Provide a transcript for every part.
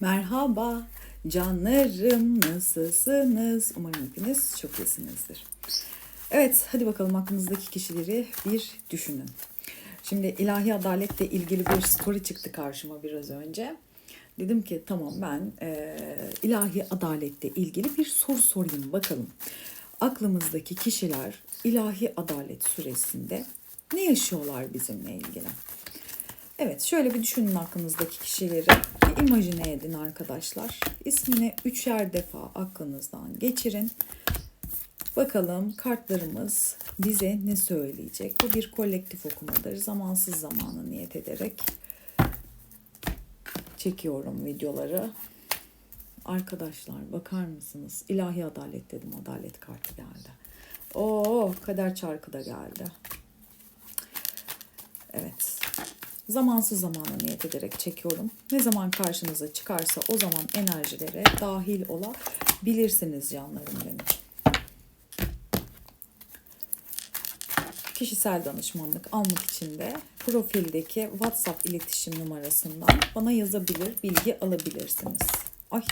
Merhaba canlarım nasılsınız? Umarım hepiniz çok iyisinizdir. Evet hadi bakalım aklınızdaki kişileri bir düşünün. Şimdi ilahi adaletle ilgili bir story çıktı karşıma biraz önce. Dedim ki tamam ben e, ilahi adaletle ilgili bir soru sorayım bakalım. Aklımızdaki kişiler ilahi adalet süresinde ne yaşıyorlar bizimle ilgili? Evet şöyle bir düşünün aklınızdaki kişileri. Bir imajine edin arkadaşlar. İsmini üçer defa aklınızdan geçirin. Bakalım kartlarımız bize ne söyleyecek? Bu bir kolektif okumadır. Zamansız zamanı niyet ederek çekiyorum videoları. Arkadaşlar bakar mısınız? İlahi adalet dedim. Adalet kartı geldi. Oo kader çarkı da geldi. Evet. Zamansız zamana niyet ederek çekiyorum. Ne zaman karşınıza çıkarsa o zaman enerjilere dahil olabilirsiniz canlarım benim. Kişisel danışmanlık almak için de profildeki WhatsApp iletişim numarasından bana yazabilir, bilgi alabilirsiniz. Ay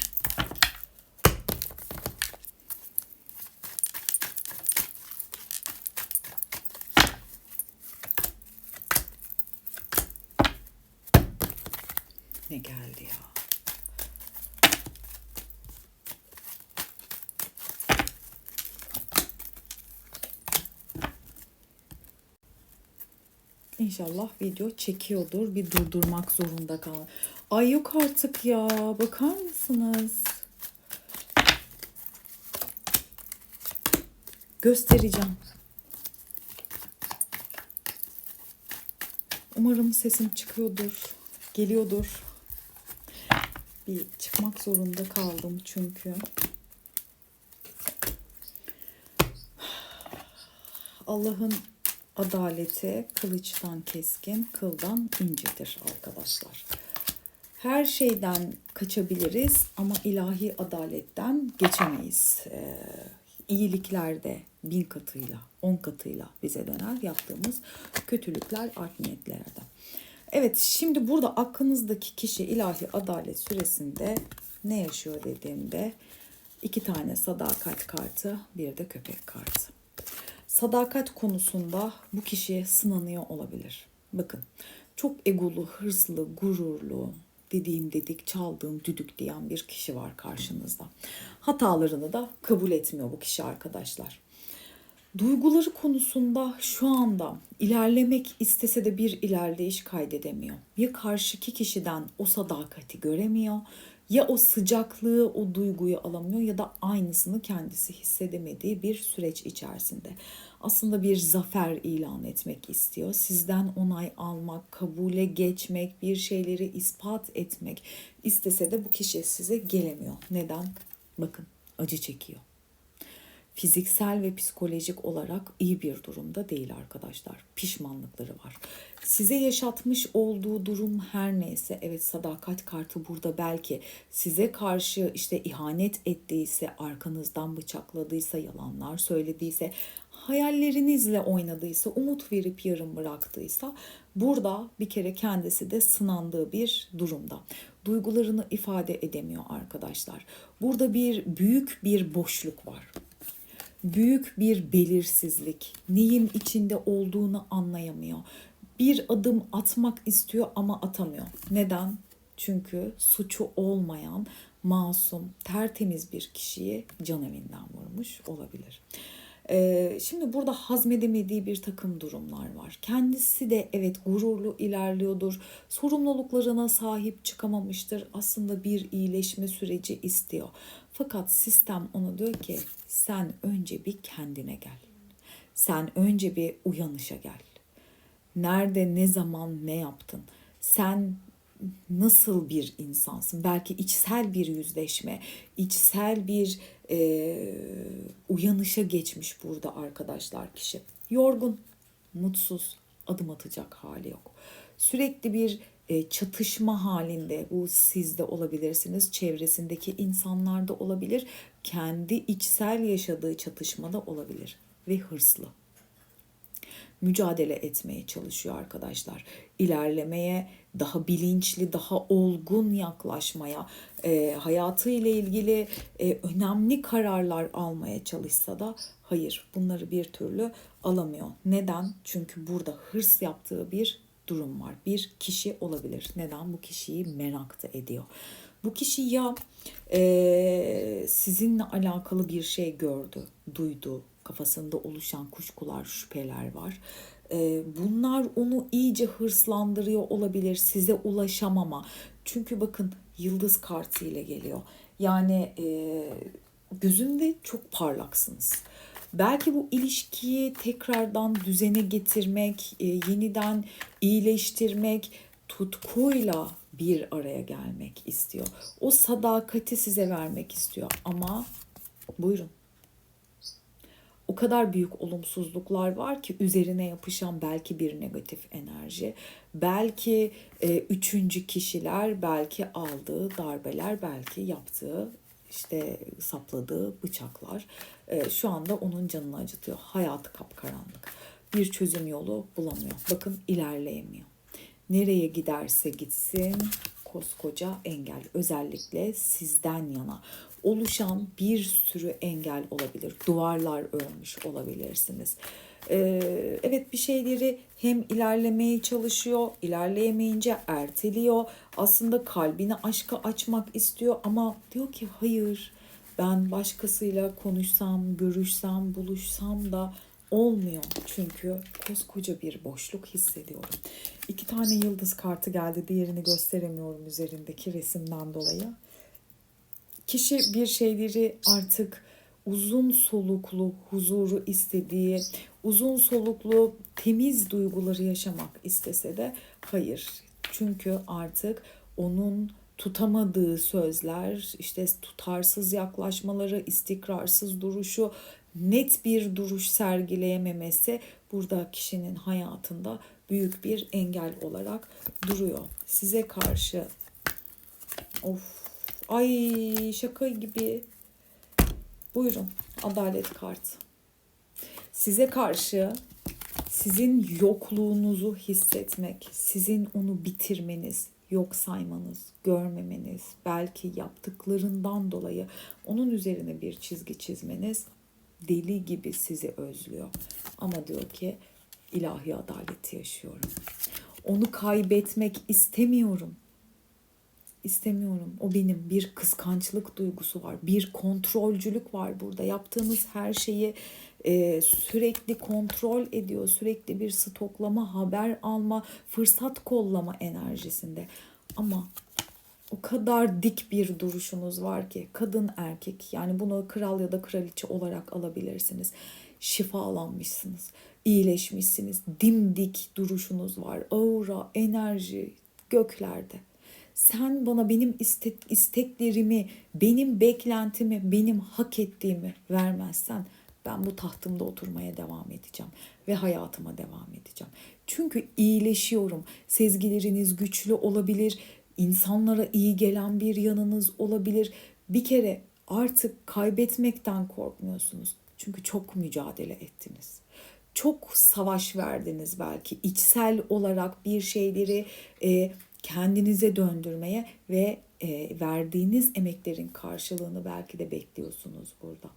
ne geldi ya? İnşallah video çekiyordur. Bir durdurmak zorunda kal. Ay yok artık ya. Bakar mısınız? Göstereceğim. Umarım sesim çıkıyordur. Geliyordur. Bir çıkmak zorunda kaldım çünkü. Allah'ın adaleti kılıçtan keskin, kıldan incedir arkadaşlar. Her şeyden kaçabiliriz ama ilahi adaletten geçemeyiz. Ee, iyiliklerde bin katıyla, on katıyla bize döner yaptığımız kötülükler, art niyetlerde. Evet şimdi burada aklınızdaki kişi ilahi adalet süresinde ne yaşıyor dediğimde iki tane sadakat kartı, bir de köpek kartı. Sadakat konusunda bu kişi sınanıyor olabilir. Bakın çok egolu, hırslı, gururlu, dediğim dedik, çaldığım düdük diyen bir kişi var karşınızda. Hatalarını da kabul etmiyor bu kişi arkadaşlar. Duyguları konusunda şu anda ilerlemek istese de bir ilerleyiş kaydedemiyor. Ya karşıki kişiden o sadakati göremiyor ya o sıcaklığı, o duyguyu alamıyor ya da aynısını kendisi hissedemediği bir süreç içerisinde. Aslında bir zafer ilan etmek istiyor. Sizden onay almak, kabule geçmek, bir şeyleri ispat etmek istese de bu kişi size gelemiyor. Neden? Bakın acı çekiyor fiziksel ve psikolojik olarak iyi bir durumda değil arkadaşlar. Pişmanlıkları var. Size yaşatmış olduğu durum her neyse evet sadakat kartı burada belki size karşı işte ihanet ettiyse, arkanızdan bıçakladıysa, yalanlar söylediyse, hayallerinizle oynadıysa, umut verip yarım bıraktıysa burada bir kere kendisi de sınandığı bir durumda. Duygularını ifade edemiyor arkadaşlar. Burada bir büyük bir boşluk var büyük bir belirsizlik, neyin içinde olduğunu anlayamıyor. Bir adım atmak istiyor ama atamıyor. Neden? Çünkü suçu olmayan, masum, tertemiz bir kişiyi can evinden vurmuş olabilir. Ee, şimdi burada hazmedemediği bir takım durumlar var. Kendisi de evet gururlu ilerliyordur. Sorumluluklarına sahip çıkamamıştır. Aslında bir iyileşme süreci istiyor. Fakat sistem ona diyor ki sen önce bir kendine gel. Sen önce bir uyanışa gel. Nerede, ne zaman, ne yaptın? Sen nasıl bir insansın? Belki içsel bir yüzleşme, içsel bir e, uyanışa geçmiş burada arkadaşlar kişi. Yorgun, mutsuz, adım atacak hali yok. Sürekli bir e, çatışma halinde bu sizde olabilirsiniz, çevresindeki insanlarda olabilir, kendi içsel yaşadığı çatışmada olabilir ve hırslı. Mücadele etmeye çalışıyor arkadaşlar. İlerlemeye, daha bilinçli, daha olgun yaklaşmaya, e, hayatı ile ilgili e, önemli kararlar almaya çalışsa da hayır bunları bir türlü alamıyor. Neden? Çünkü burada hırs yaptığı bir durum var. Bir kişi olabilir. Neden? Bu kişiyi merak da ediyor. Bu kişi ya e, sizinle alakalı bir şey gördü, duydu, kafasında oluşan kuşkular, şüpheler var. E, bunlar onu iyice hırslandırıyor olabilir, size ulaşamama. Çünkü bakın yıldız kartı ile geliyor. Yani e, gözünde çok parlaksınız. Belki bu ilişkiyi tekrardan düzene getirmek, e, yeniden iyileştirmek, tutkuyla bir araya gelmek istiyor. O sadakati size vermek istiyor ama buyurun. Kadar büyük olumsuzluklar var ki üzerine yapışan belki bir negatif enerji, belki e, üçüncü kişiler, belki aldığı darbeler, belki yaptığı işte sapladığı bıçaklar e, şu anda onun canını acıtıyor. Hayatı kapkaranlık. Bir çözüm yolu bulamıyor. Bakın ilerleyemiyor. Nereye giderse gitsin koskoca engel özellikle sizden yana oluşan bir sürü engel olabilir. Duvarlar örmüş olabilirsiniz. Ee, evet bir şeyleri hem ilerlemeye çalışıyor, ilerleyemeyince erteliyor. Aslında kalbini aşka açmak istiyor ama diyor ki hayır ben başkasıyla konuşsam, görüşsem, buluşsam da olmuyor. Çünkü koskoca bir boşluk hissediyorum. İki tane yıldız kartı geldi. Diğerini gösteremiyorum üzerindeki resimden dolayı. Kişi bir şeyleri artık uzun soluklu huzuru istediği, uzun soluklu temiz duyguları yaşamak istese de hayır. Çünkü artık onun tutamadığı sözler, işte tutarsız yaklaşmaları, istikrarsız duruşu, net bir duruş sergileyememesi burada kişinin hayatında büyük bir engel olarak duruyor. Size karşı of ay şaka gibi buyurun adalet kartı. Size karşı sizin yokluğunuzu hissetmek, sizin onu bitirmeniz, yok saymanız, görmemeniz, belki yaptıklarından dolayı onun üzerine bir çizgi çizmeniz deli gibi sizi özlüyor. Ama diyor ki ilahi adaleti yaşıyorum. Onu kaybetmek istemiyorum. İstemiyorum. O benim bir kıskançlık duygusu var. Bir kontrolcülük var burada. Yaptığımız her şeyi e, sürekli kontrol ediyor. Sürekli bir stoklama, haber alma, fırsat kollama enerjisinde. Ama o kadar dik bir duruşunuz var ki kadın erkek yani bunu kral ya da kraliçe olarak alabilirsiniz. Şifalanmışsınız, iyileşmişsiniz, dimdik duruşunuz var. Aura, enerji göklerde. Sen bana benim istek, isteklerimi, benim beklentimi, benim hak ettiğimi vermezsen ben bu tahtımda oturmaya devam edeceğim ve hayatıma devam edeceğim. Çünkü iyileşiyorum. Sezgileriniz güçlü olabilir insanlara iyi gelen bir yanınız olabilir. Bir kere artık kaybetmekten korkmuyorsunuz. Çünkü çok mücadele ettiniz. Çok savaş verdiniz belki içsel olarak bir şeyleri e, kendinize döndürmeye ve e, verdiğiniz emeklerin karşılığını belki de bekliyorsunuz burada.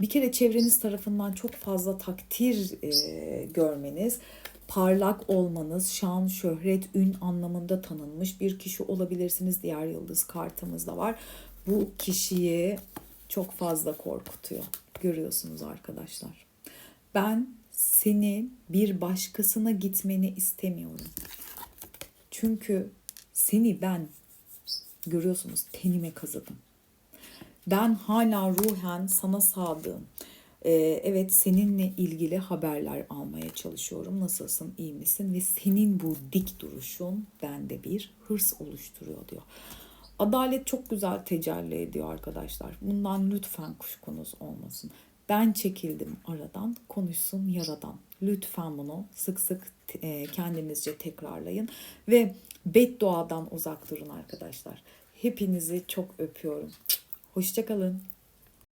Bir kere çevreniz tarafından çok fazla takdir e, görmeniz, parlak olmanız, şan, şöhret, ün anlamında tanınmış bir kişi olabilirsiniz. Diğer yıldız kartımızda var. Bu kişiyi çok fazla korkutuyor. Görüyorsunuz arkadaşlar. Ben seni bir başkasına gitmeni istemiyorum. Çünkü seni ben görüyorsunuz tenime kazıdım. Ben hala ruhen sana sadığım. Ee, evet seninle ilgili haberler almaya çalışıyorum. Nasılsın, iyi misin? Ve senin bu dik duruşun bende bir hırs oluşturuyor diyor. Adalet çok güzel tecelli ediyor arkadaşlar. Bundan lütfen kuşkunuz olmasın. Ben çekildim aradan, konuşsun yaradan. Lütfen bunu sık sık e, kendinizce tekrarlayın ve bedduadan uzak durun arkadaşlar. Hepinizi çok öpüyorum. Hoşçakalın.